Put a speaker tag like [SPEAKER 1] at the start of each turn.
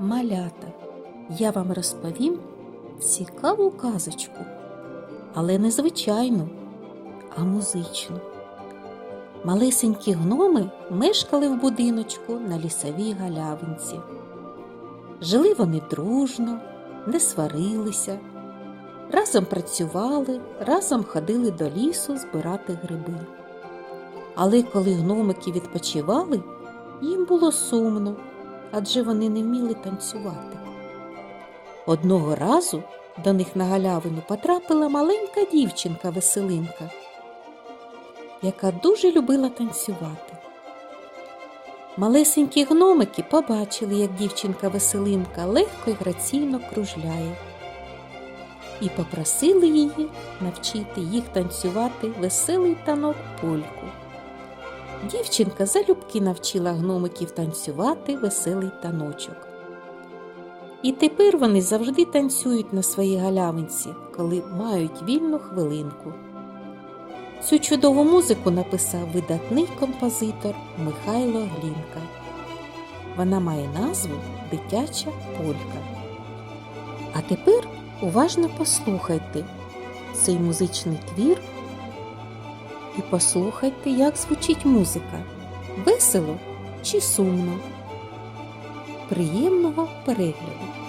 [SPEAKER 1] Малята, я вам розповім цікаву казочку, але не звичайну, а музичну. Малесенькі гноми мешкали в будиночку на лісовій галявинці. Жили вони дружно, не сварилися, разом працювали, разом ходили до лісу збирати гриби. Але коли гномики відпочивали, їм було сумно, адже вони не вміли танцювати. Одного разу до них на галявину потрапила маленька дівчинка Веселинка, яка дуже любила танцювати. Малесенькі гномики побачили, як дівчинка Веселинка легко й граційно кружляє, і попросили її навчити їх танцювати веселий танок польку. Дівчинка залюбки навчила гномиків танцювати веселий таночок. І тепер вони завжди танцюють на своїй галявинці, коли мають вільну хвилинку. Цю чудову музику написав видатний композитор Михайло Глінка. Вона має назву Дитяча полька. А тепер уважно послухайте цей музичний твір і послухайте, як звучить музика. Весело чи сумно. Приємного перегляду!